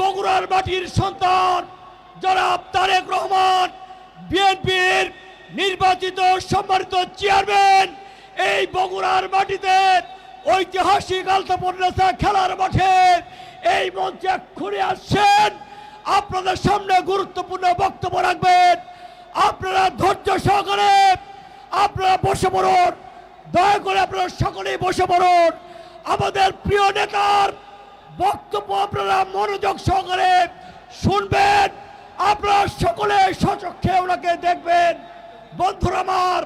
বগুড়ার মাটির সন্তান, জনাব তারেক রহমান, বিএনপির নির্বাচিত সম্মানিত চেয়ারম্যান, এই বগুড়ার মাটিতে ঐতিহাসিক আলতাপন্নেসা খেলার মাঠে এই মঞ্চে ঘুরে আসছেন। আপনাদের সামনে গুরুত্বপূর্ণ বক্তব্য রাখবেন। আপনারা ধৈর্য সহকারে আপনারা বসে পড়ুন। দয়া করে আপনারা সকলেই বসে পড়ুন। আমাদের প্রিয় নেতার বক্তব্য আপনারা মনোযোগ সহকারে শুনবেন। আপনারা সকলে সচক্ষে ওনাকে দেখবেন। বন্ধুরা আমার।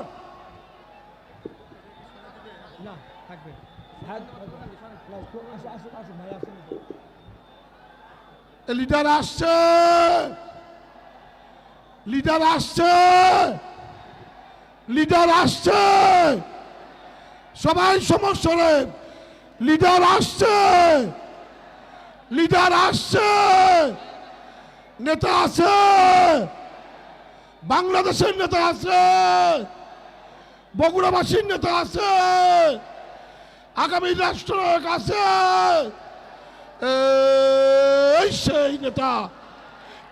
লিডার আসছে। লিডার আসছে। লিডার আসছে। সবাই সমস্যা লিডার আসছে। লিডার আসছে। নেতা আছে। বাংলাদেশের নেতা আছে। বগুড়াবাসীর নেতা আছে। আগামী রাষ্ট্রনায়ক আছে। এই সেই নেতা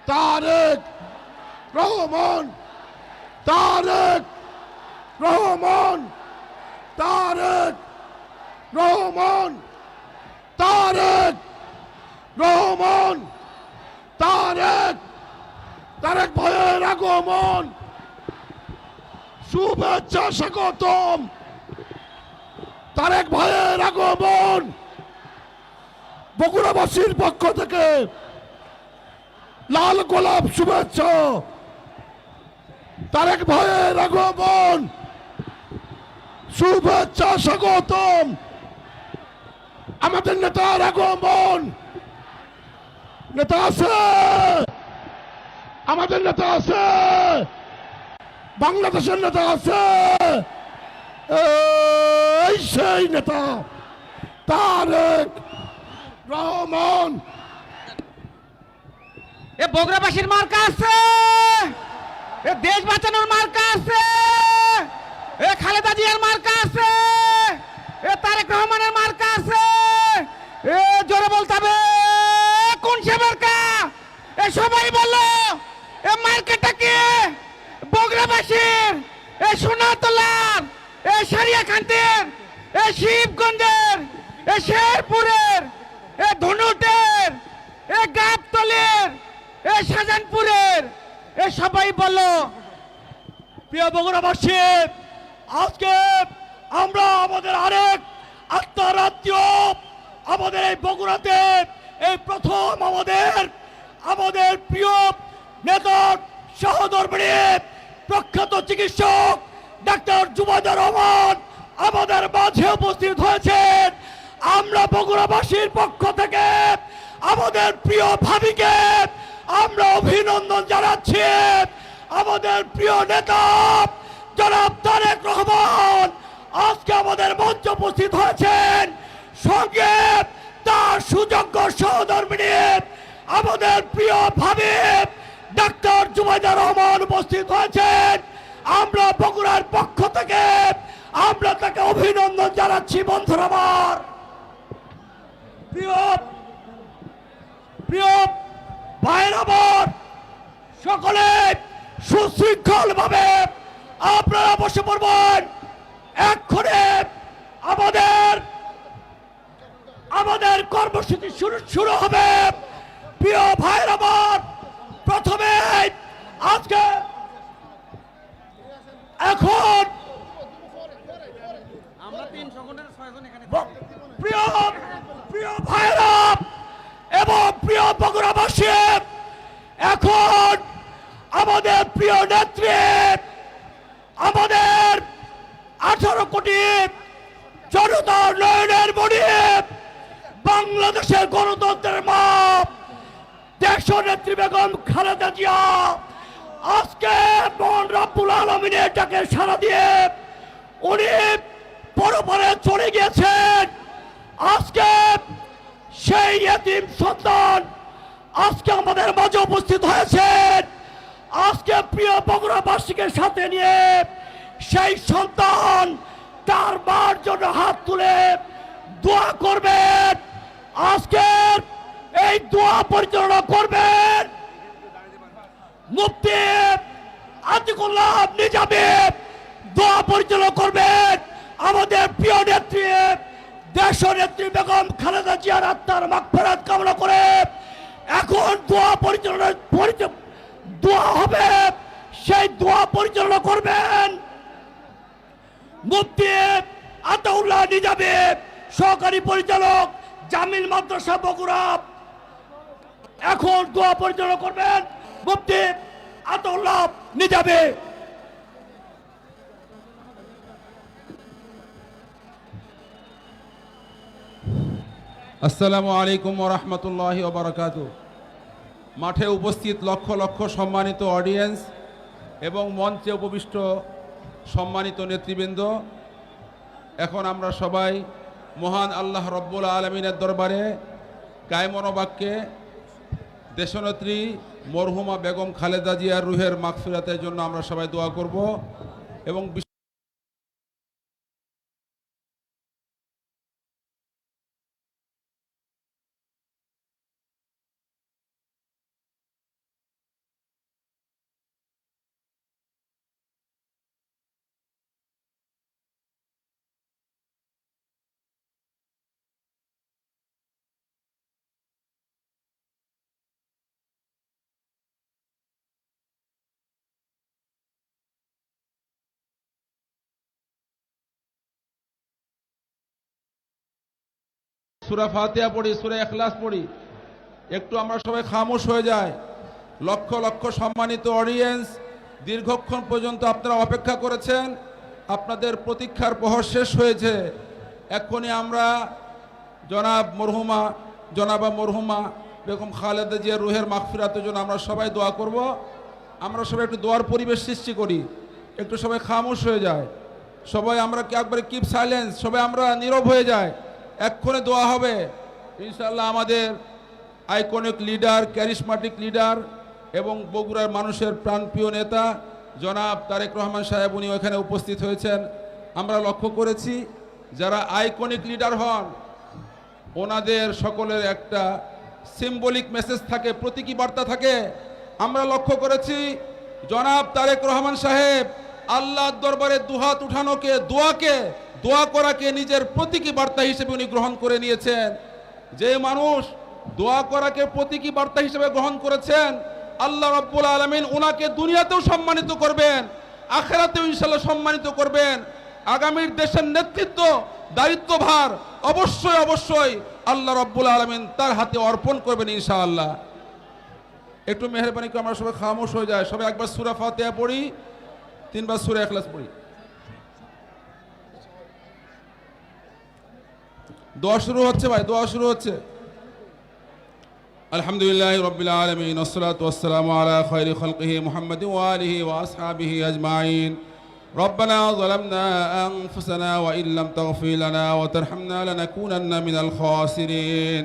তারেক রহমান। তারেক রহমান। তারেক রহমান। তারেক রহমান, তারেক তারেক ভয়ের আগমন। শুভেচ্ছা স্বাগতম। তারেক ভয়ের আগমন। বগুড়াবাসীর পক্ষ থেকে লাল গোলাপ শুভেচ্ছা। তারেক ভয়ের আগমন। শুভেচ্ছা স্বাগতম। আমাদের নেতার আগমন। নেতা আছে। আমাদের নেতা আছে। বাংলাদেশের নেতা আছে। এই সেই নেতা, তারেক রহমান। এ বগুড়াবাসীর মার্কা আছে। এ দেশ বাঁচানোর মার্কা আছে। এ খালেদা জিয়ার মার্কা আছে এ তারেক রহমানের মার্কা আছে এ জোরে বলতে হবে এ কোন সে মার্কা এ সবাই বলল এ মার্কেটটা কি বগুড়াবাসীর এ সোনাতলার এ সারিয়াখান্তের এ শিবগঞ্জের, এ শেরপুরের, এ ধনুটের, এ গাবতলের, এ শাহজাহানপুরের, এ সবাই বলো। প্রিয় বগুড়াবাসী, আজকে আমরা আমাদের আরেক আত্মারাত্মীয় আমাদের এই বগুড়াতে এই প্রথম আমাদের আমাদের প্রিয় নেতা সহধর্মিনী প্রখ্যাত চিকিৎসক ডাক্তার জুবাইদুর রহমান আমাদের মাঝে উপস্থিত হয়েছেন। আমরা বগুড়াবাসীর পক্ষ থেকে আমাদের প্রিয় ভাবিকে আমরা অভিনন্দন জানাচ্ছি। আমাদের প্রিয় নেতা জনাব তারেক রহমান আজকে আমাদের মঞ্চ উপস্থিত হয়েছেন। সঙ্গে তার সুযোগ্য সহধর্মিনী আমাদের প্রিয় ভাবি ডাক্তার জুবাইদা রহমান উপস্থিত হয়েছেন আমরা বগুড়ার পক্ষ থেকে আমরা তাকে অভিনন্দন জানাচ্ছি, বন্ধুরা আমার। প্রিয় প্রিয় ভাইয়ের আমার, সকলে সুশৃঙ্খল ভাবে আপনারা বসে পড়বেন। এক্ষণে আমাদের আমাদের কর্মসূচি শুরু শুরু হবে। প্রিয় ভাইয়ের আমার, প্রথমে আজকে এখন প্রিয় প্রিয় ভাইরা এবং প্রিয় বগুড়াবাসী এখন আমাদের প্রিয় নেত্রী আমাদের আঠারো কোটি জনতার নয়নের মণি বাংলাদেশের গণতন্ত্রের মাপ দেশ নেত্রী বেগম খালেদা জিয়া আজকে মন রাব্বুল আলমিনের ডাকে সারা দিয়ে উনি পরপরে চলে গিয়েছেন। আজকে সেই এতিম সন্তান আজকে আমাদের মাঝে উপস্থিত হয়েছেন। আজকে প্রিয় বগুড়াবাসীকে সাথে নিয়ে সেই সন্তান তার মার জন্য হাত তুলে দোয়া করবেন। আজকে এই দোয়া পরিচালনা করবেন মুফতি আতিকুল্লাহ নিজামী। দোয়া পরিচালনা করবেন। আমাদের প্রিয় নেত্রী দেশ নেত্রী বেগম খালেদা জিয়ার আত্মার মাগফিরাত কামনা করে এখন দোয়া পরিচালনা, পরিচ- দোয়া হবে। সেই দোয়া পরিচালনা করবেন মুফতি আতাউল্লাহ নিজামী, সহকারী পরিচালক জামিল মাদ্রাসা বগুড়া। এখন দোয়া পরিচালনা করবেন মুফতি আতাউল্লাহ নিজামী। আসসালামু আলাইকুম রহমতুল্লাহ ওবরাকাত মাঠে উপস্থিত লক্ষ লক্ষ সম্মানিত অডিয়েন্স এবং মঞ্চে উপবিষ্ট সম্মানিত নেতৃবৃন্দ। এখন আমরা সবাই মহান আল্লাহ রব্বুল আলমিনের দরবারে কায়মনোবাক্যে দেশনেত্রী মরহুমা বেগম খালেদা জিয়ার রুহের মাগফিরাতের জন্য আমরা সবাই দোয়া করব এবং সুরা ফাতিহা পড়ি, সুরা এখলাস পড়ি, একটু আমরা সবাই খামোশ হয়ে যায় লক্ষ লক্ষ সম্মানিত অডিয়েন্স দীর্ঘক্ষণ পর্যন্ত আপনারা অপেক্ষা করেছেন, আপনাদের প্রতীক্ষার প্রহর শেষ হয়েছে। এক্ষুনি আমরা জনাব মরহুমা, জনাবা মরহুমা, বেগম খালেদা জিয়ার রুহের মাগফিরাতের জন্য আমরা সবাই দোয়া করব। আমরা সবাই একটু দোয়ার পরিবেশ সৃষ্টি করি, একটু সবাই খামোশ হয়ে যায়। সবাই আমরা কি একবারে কিপ সাইলেন্স সবাই আমরা নীরব হয়ে যায় এক্ষণে দোয়া হবে। ইনশাল্লাহ আমাদের আইকনিক লিডার ক্যারিসমাটিক লিডার এবং বগুড়ার মানুষের প্রাণপ্রিয় নেতা জনাব তারেক রহমান সাহেব, উনি ওখানে উপস্থিত হয়েছেন। আমরা লক্ষ্য করেছি, যারা আইকনিক লিডার হন, ওনাদের সকলের একটা সিম্বলিক মেসেজ থাকে, প্রতীকী বার্তা থাকে। আমরা লক্ষ্য করেছি, জনাব তারেক রহমান সাহেব, আল্লাহর দরবারে দুহাত উঠানোকে, দোয়াকে দোয়া করাকে নিজের প্রতীকী বার্তা হিসেবে উনি গ্রহণ করে নিয়েছেন। যে মানুষ দোয়া করাকে প্রতীকী বার্তা হিসেবে গ্রহণ করেছেন, আল্লাহ রব্বুল আলমিন ওনাকে দুনিয়াতেও সম্মানিত করবেন, আখেরাতেও ইনশাল্লাহ সম্মানিত করবেন। আগামীর দেশের নেতৃত্ব, দায়িত্বভার অবশ্যই অবশ্যই আল্লাহ রব্বুল আলমিন তার হাতে অর্পণ করবেন ইনশাআল্লাহ। একটু মেহরবানি করে আমরা সবাই খামোশ হয়ে যায় সবাই একবার সুরা ফাতেহা পড়ি, তিনবার সুরা এখলাস পড়ি। দোয়া শুরু হচ্ছে ভাই দোয়া শুরু হচ্ছে الحمد لله رب العالمين والصلاة والسلام على خير خلقه محمد وآله وأصحابه أجمعين ربنا ظلمنا أنفسنا وإن لم تغفر لنا وترحمنا لنكونن من الخاسرين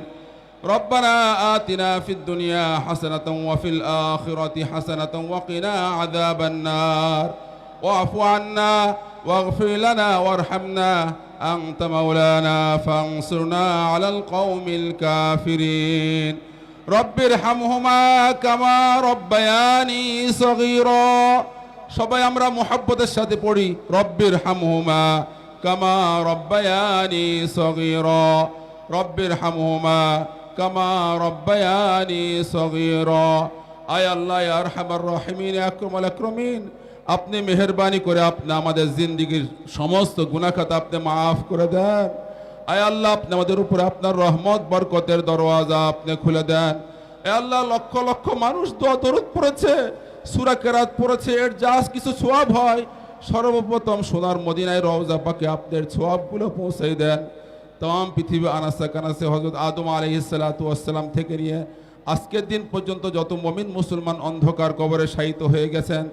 ربنا آتنا في الدنيا حسنة وفي الآخرة حسنة وقنا عذاب النار واعف عنا واغفر لنا وارحمنا أنت مولانا فانصرنا على القوم الكافرين رب ارحمهما كما ربياني صغيرا সবাই আমরা মোহাব্বতের সাথে পড়ি রব্বির হামহুমা কামা রব্বায়ানি সগীরা রব্বির হামহুমা কামা রব্বায়ানি সগীরা আয় আল্লাহ ইয়া আরহামার রাহিমিন আকরামাল আকরামিন আপনি মেহেরবানি করে আপনি আমাদের জিন্দিগির সমস্ত গুনাখাত আপনি মাফ করে দেন। আয় আল্লাহ, আপনি আমাদের উপরে আপনার রহমত, বরকতের দরওয়াজা আপনি খুলে দেন। এ আল্লাহ, লক্ষ লক্ষ মানুষ দোয়া দরুদ পড়েছে, সুরা কেরাত পড়েছে, এর যা কিছু সোয়াব হয়, সর্বপ্রথম সোনার মদিনায় রওজা পাকে আপনার সোয়াবগুলো পৌঁছে দেন। তাম পৃথিবী আনাসা কানাসে হজরত আদম আলহিসাল্লাম থেকে নিয়ে আজকের দিন পর্যন্ত যত মমিন মুসলমান অন্ধকার কবরে শায়িত হয়ে গেছেন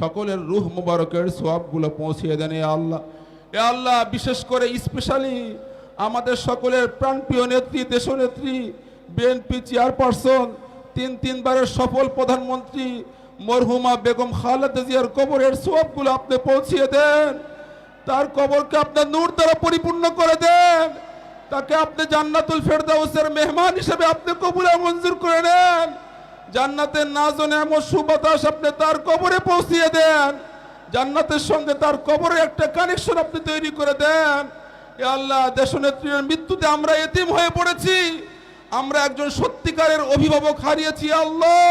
সকলের রুহ মুবারকের সোয়াবগুলো পৌঁছিয়ে দেন, এ আল্লাহ। এ আল্লাহ, বিশেষ করে স্পেশালি আমাদের সকলের প্রাণপ্রিয় নেত্রী, দেশনেত্রী, বিএনপি চেয়ারপারসন, তিন তিনবারের সফল প্রধানমন্ত্রী মরহুমা বেগম খালেদা জিয়ার কবরের সোয়াবগুলো আপনি পৌঁছিয়ে দেন। তার কবরকে আপনার নূর দ্বারা পরিপূর্ণ করে দেন। তাকে আপনি জান্নাতুল ফেরদাউসের মেহমান হিসেবে আপনি কবুলে মঞ্জুর করে নেন। জান্নাতের নাজন এমন সুবাতাস আপনি তার কবরে পৌঁছিয়ে দেন। জান্নাতের সঙ্গে তার কবরে একটা কানেকশন আপনি তৈরি করে দেন। এ আল্লাহ, দেশনেত্রীর মৃত্যুতে আমরা এতিম হয়ে পড়েছি। আমরা একজন সত্যিকারের অভিভাবক হারিয়েছি আল্লাহ।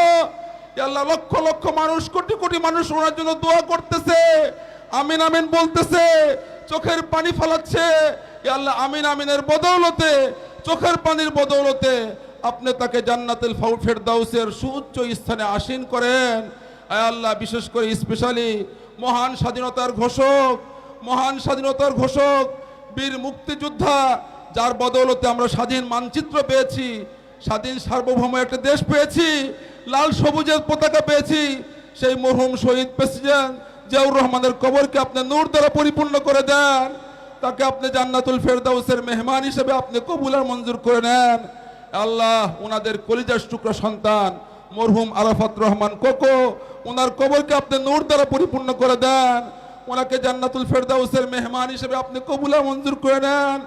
আল্লাহ, লক্ষ লক্ষ মানুষ, কোটি কোটি মানুষ ওনার জন্য দোয়া করতেছে। আমিন আমিন বলতেছে, চোখের পানি ফলাচ্ছে। আল্লাহ, আমিন আমিনের বদৌলতে, চোখের পানির বদৌলতে আপনি তাকে জান্নাতুল ফাউ- ফেরদাউসের সুউচ্চ স্থানে আসীন করেন। আয় আল্লাহ, বিশেষ করে স্পেশালি মহান স্বাধীনতার ঘোষক, মহান স্বাধীনতার ঘোষক, বীর মুক্তিযোদ্ধা, যার বদৌলতে আমরা স্বাধীন মানচিত্র পেয়েছি, স্বাধীন সার্বভৌম একটা দেশ পেয়েছি, লাল সবুজের পতাকা পেয়েছি, সেই মরহুম শহীদ প্রেসিডেন্ট জিয়াউর রহমানের কবরকে আপনি নূর দ্বারা পরিপূর্ণ করে দেন। তাকে আপনি জান্নাতুল ফেরদাউসের মেহমান হিসেবে আপনি কবুল আর মঞ্জুর করে নেন। আল্লাহ ওনাদের কলিজার টুকরা সন্তান, মরহুম আরাফাত রহমান কোকো ওনার কবরকে আপনি নূর দ্বারা পরিপূর্ণ করে দেন। ওনাকে জান্নাতুল ফেরদাউসের মেহমান হিসেবে আপনি কবুলা মঞ্জুর করে নেন।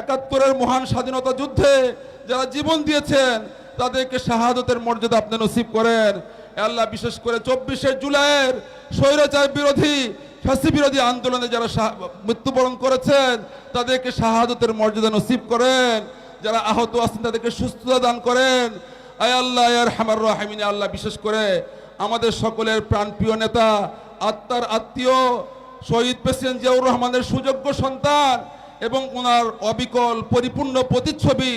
একাত্তরের মহান স্বাধীনতা যুদ্ধে যারা জীবন দিয়েছেন, তাদেরকে শাহাদতের মর্যাদা আপনি নসিব করেন। আল্লাহ বিশেষ করে চব্বিশে জুলাইয়ের স্বৈরাচার বিরোধী ফাঁসি বিরোধী আন্দোলনে যারা মৃত্যুবরণ করেছেন, তাদেরকে শাহাদতের মর্যাদা নসিব করেন। যারা আহত আছেন, তাদেরকে সুস্থতা দান করেন। আয় আল্লাহ হামার রাহিমিনে আল্লাহ, বিশেষ করে আমাদের সকলের প্রাণপ্রিয় নেতা, আত্মার আত্মীয়, শহীদ প্রেসিডেন্ট জিয়াউর রহমানের সুযোগ্য সন্তান এবং ওনার অবিকল, পরিপূর্ণ প্রতিচ্ছবি,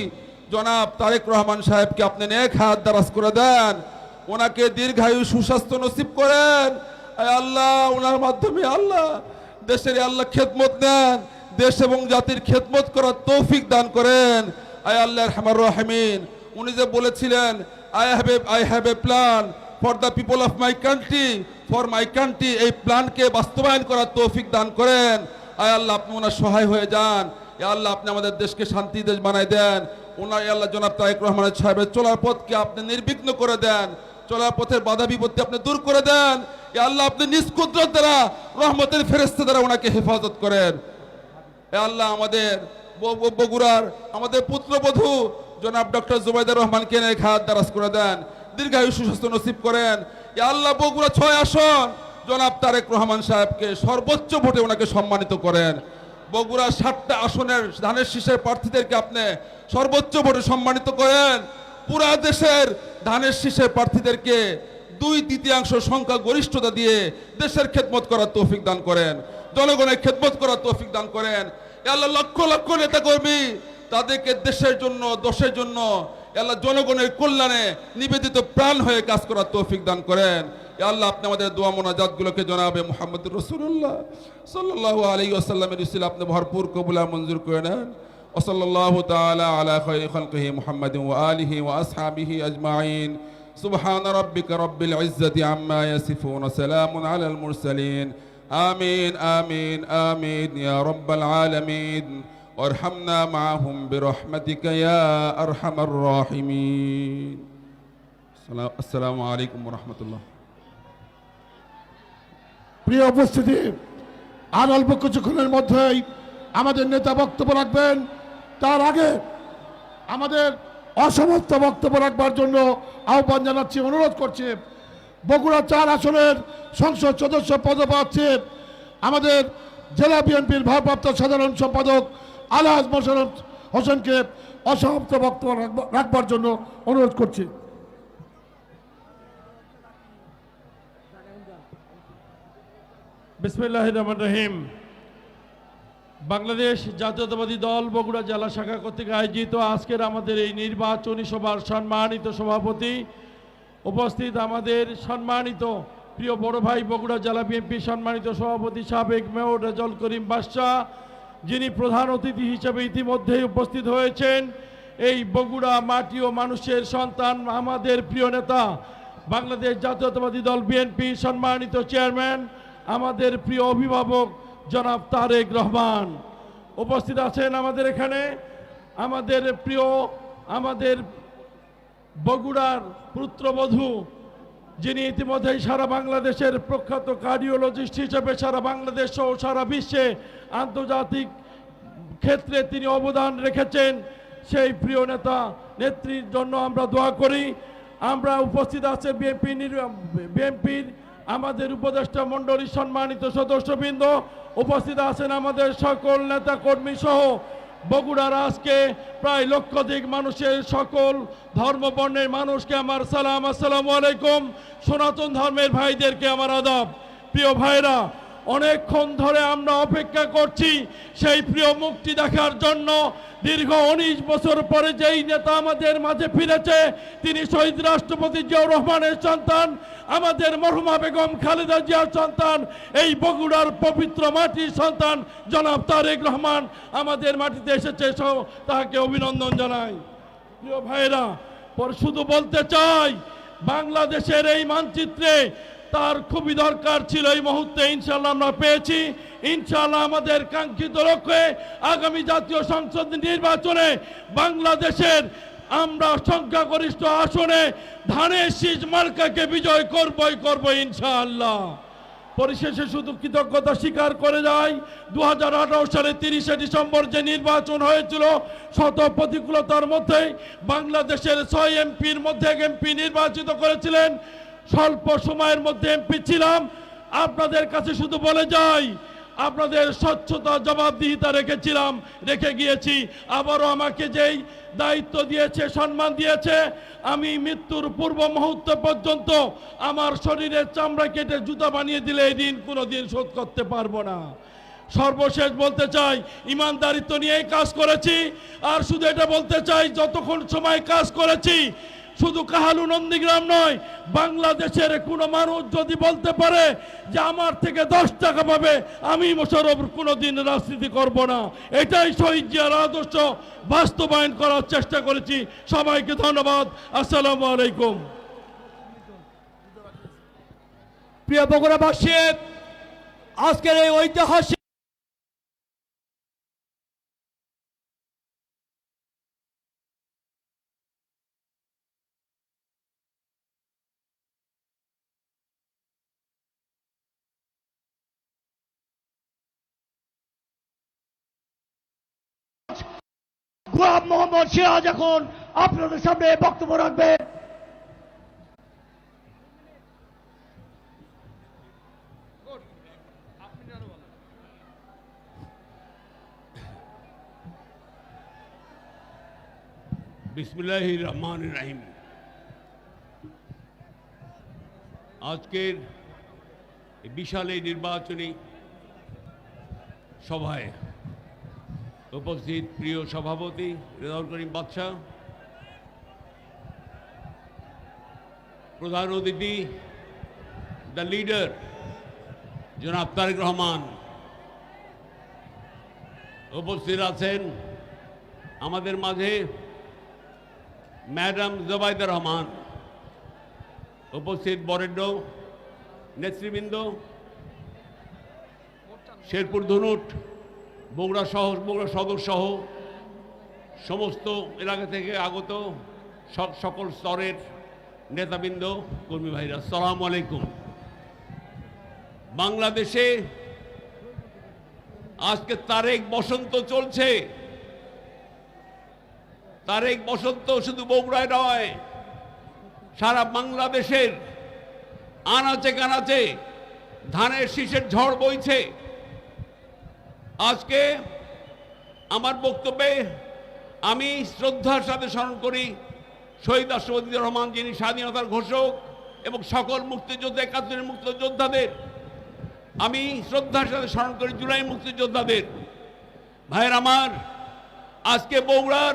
জনাব তারেক রহমান সাহেবকে আপনি নেক হাত দারাজ করে দেন। ওনাকে দীর্ঘায়ু সুস্বাস্থ্য নসিব করেন। আল্লাহ, ওনার মাধ্যমে আল্লাহ দেশের আল্লাহ খেদমত নেন, দেশ এবং জাতির খেদমত করার তৌফিক দান করেন। আয় আল্লাহ রহমান রহমিন উনি যে বলেছিলেন I have a I have a plan for the people of my country for my country এই প্ল্যানকে বাস্তবায়ন করার তৌফিক দান করেন। আয় আল্লাহ, আপনি ওনার সহায় হয়ে যান। এ আল্লাহ, আপনি আমাদের দেশকে শান্তি দেশ বানাই দেন। ওনার আল্লাহ, জনাব তারেক রহমানের সাহেবের চলার পথকে আপনি নির্বিঘ্ন করে দেন। চলার পথের বাধা বিপত্তি আপনি দূর করে দেন। এ আল্লাহ, আপনি নিজ কুদরত দ্বারা, রহমতের ফেরেস্তা দ্বারা ওনাকে হেফাজত করেন। এ আল্লাহ, আমাদের বগুড়ার আমাদের পুত্রবধূ জনাব ডক্টর জুবাইদুর রহমানকে নেক হাত দারাজ করে দেন, দীর্ঘায়ু সুস্বাস্থ্য নসিব করেন। আল্লাহ, বগুড়া ছয় আসন। জনাব তারেক রহমান সাহেবকে সর্বোচ্চ ভোটে ওনাকে সম্মানিত করেন। বগুড়া ষাটটা আসনের ধানের শীষের প্রার্থীদেরকে আপনি সর্বোচ্চ ভোটে সম্মানিত করেন। পুরা দেশের ধানের শীষের প্রার্থীদেরকে দুই তৃতীয়াংশ সংখ্যা গরিষ্ঠতা দিয়ে দেশের খেদমত করার তৌফিক দান করেন। জনগণের খেদমত করার তৌফিক দান করেন। আল্লাহ লক্ষ লক্ষ নেতা কর্মী তাদেরকে দেশের জন্য দশের জন্য এ আল্লাহ জনগণের কল্যাণে নিবেদিত প্রাণ হয়ে কাজ করার তৌফিক দান করেন এ আল্লাহ আপনি আমাদের দোয়া মোনাজাতগুলোকে জনাবে মোহাম্মদ রসুল্লাহ সাল্লাহ আলী আসাল্লামের ইসিল আপনি ভরপুর কবুলা মঞ্জুর করে নেন وصلى الله تعالى على خير خلقه محمد وآله وأصحابه أجمعين سبحان ربك رب العزة عما يصفون سلام على المرسلين آمين آمين آمين يا رب العالمين وارحمنا معهم برحمتك يا أرحم الراحمين السلام- السلام عليكم ورحمة الله প্রিয় উপস্থিতি আর অল্প কিছুক্ষণের মধ্যেই আমাদের নেতা বক্তব্য রাখবেন তার আগে আমাদের অসমস্ত বক্তব্য রাখবার জন্য আহ্বান জানাচ্ছি অনুরোধ করছি বগুড়া চার আসনের সংসদ সদস্য পদ পাচ্ছে আমাদের জেলা বিএনপির ভারপ্রাপ্ত সাধারণ সম্পাদক আলহাজ মোশারফ হোসেনকে অসমাপ্ত বক্তব্য রাখবার জন্য অনুরোধ করছি। বিসমিল্লাহ রহমান রহিম। বাংলাদেশ জাতীয়তাবাদী দল বগুড়া জেলা শাখা কর্তৃক আয়োজিত আজকের আমাদের এই নির্বাচনী সভার সম্মানিত সভাপতি উপস্থিত আমাদের সম্মানিত প্রিয় বড় ভাই বগুড়া জেলা বিএনপি সম্মানিত সভাপতি সাবেক মেয়র রেজল করিম বাদশাহ, যিনি প্রধান অতিথি হিসেবে ইতিমধ্যেই উপস্থিত হয়েছেন। এই বগুড়া মাটি ও মানুষের সন্তান আমাদের প্রিয় নেতা, বাংলাদেশ জাতীয়তাবাদী দল বিএনপি সম্মানিত চেয়ারম্যান, আমাদের প্রিয় অভিভাবক জনাব তারেক রহমান। উপস্থিত আছেন আমাদের এখানে, আমাদের প্রিয়, আমাদের বগুড়ার পুত্রবধূ যিনি ইতিমধ্যেই সারা বাংলাদেশের প্রখ্যাত কার্ডিওলজিস্ট হিসেবে সারা বাংলাদেশ সহ সারা বিশ্বে আন্তর্জাতিক ক্ষেত্রে তিনি অবদান রেখেছেন। সেই প্রিয় নেতা, নেত্রীর জন্য আমরা দোয়া করি। আমরা উপস্থিত আছে বিএনপি বিএনপির আমাদের উপদেষ্টা মণ্ডলীর সম্মানিত সদস্যবৃন্দ। উপস্থিত আছেন আমাদের সকল নেতা কর্মী সহ বগুড়ার আজকে প্রায় লক্ষাধিক মানুষের সকল ধর্ম বর্ণের মানুষকে আমার সালাম, আসসালামু আলাইকুম। সনাতন ধর্মের ভাইদেরকে আমার আদব। প্রিয় ভাইরা অনেকক্ষণ ধরে আমরা অপেক্ষা করছি সেই প্রিয় মুক্তি দেখার জন্য। দীর্ঘ উনিশ বছর পরে যেই নেতা আমাদের মাঝে ফিরেছে, তিনি শহীদ রাষ্ট্রপতি জিয়াউর রহমানের সন্তান, আমাদের মরহুমা বেগম খালেদা জিয়ার সন্তান, এই বগুড়ার পবিত্র মাটির সন্তান, জনাব তারেক রহমান আমাদের মাটিতে এসেছে। তাহাকে অভিনন্দন জানাই। প্রিয় ভাইরা পর শুধু বলতে চাই, বাংলাদেশের এই মানচিত্রে তার খুবই দরকার ছিল এই মুহূর্তে ইনশাল্লাহ আমরা পেয়েছি। ইনশাল্লাহ আমাদের কাঙ্ক্ষিত লক্ষ্যে আগামী জাতীয় সংসদ নির্বাচনে বাংলাদেশের আমরা সংখ্যাগরিষ্ঠ আসনে ধানের শীষ মার্কাকে বিজয় করবই করব ইনশাআল্লাহ। পরিশেষে শুধু কৃতজ্ঞতা স্বীকার করে যায় দু সালে তিরিশে ডিসেম্বর যে নির্বাচন হয়েছিল, শত প্রতিকূলতার মধ্যে বাংলাদেশের ছয় এমপির মধ্যে এক এমপি নির্বাচিত করেছিলেন। স্বল্প সময়ের মধ্যে এমপি ছিলাম। আপনাদের কাছে শুধু বলে যাই, আপনাদের স্বচ্ছতা জবাবদিহিতা রেখেছিলাম, রেখে গিয়েছি। আবারও আমাকে যেই দায়িত্ব দিয়েছে, সম্মান দিয়েছে, আমি মৃত্যুর পূর্ব মুহূর্ত পর্যন্ত আমার শরীরের চামড়া কেটে জুতা বানিয়ে দিলে এই দিন কোনো দিন শোধ করতে পারব না। সর্বশেষ বলতে চাই, ইমানদারিত্ব নিয়েই কাজ করেছি। আর শুধু এটা বলতে চাই, যতক্ষণ সময় কাজ করেছি শুধু কাহালু নন্দীগ্রাম নয়, বাংলাদেশের কোনো মানুষ যদি বলতে পারে যে আমার থেকে দশ টাকা পাবে, আমি মোশারফ কোনো দিন রাজনীতি করব না। এটাই শহীদ জিয়ার আদর্শ। বাস্তবায়ন করার চেষ্টা করেছি। সবাইকে ধন্যবাদ। আসসালামু আলাইকুম। প্রিয় বগুড়াবাসী, আজকের এই ঐতিহাসিক গোলাম মোহাম্মদ সিরাজ এখন আপনাদের সামনে বক্তব্য রাখবে। বিসমুল্লাহ রহমান রাহিম। আজকের বিশাল এই নির্বাচনী সভায় উপস্থিত প্রিয় সভাপতি রেজাউল করিম বাদশাহ প্রধান অতিথি দ্য লিডার জনাব তারেক রহমান। উপস্থিত আছেন আমাদের মাঝে ম্যাডাম জবাইদা রহমান। উপস্থিত বরেণ্য নেতৃবৃন্দ, শেরপুর ধনুট বগুড়া সহ বগুড়া সদর সহ সমস্ত এলাকা থেকে আগত সব- সকল স্তরের নেতাবৃন্দ, কর্মী ভাইরা সালাম আলাইকুম। বাংলাদেশে আজকে তারেক বসন্ত চলছে। তারেক বসন্ত শুধু বগুড়ায় নয়, সারা বাংলাদেশের আনাচে কানাচে ধানের শীষের ঝড় বইছে। আজকে আমার বক্তব্যে আমি শ্রদ্ধার সাথে স্মরণ করি শহীদ রাষ্ট্রপতি রহমান যিনি স্বাধীনতার ঘোষক এবং সকল মুক্তিযোদ্ধা, একাত্তরের মুক্তিযোদ্ধাদের। আমি শ্রদ্ধার সাথে স্মরণ করি জুলাই মুক্তিযোদ্ধাদের। ভাইয়ের আমার, আজকে বগুড়ার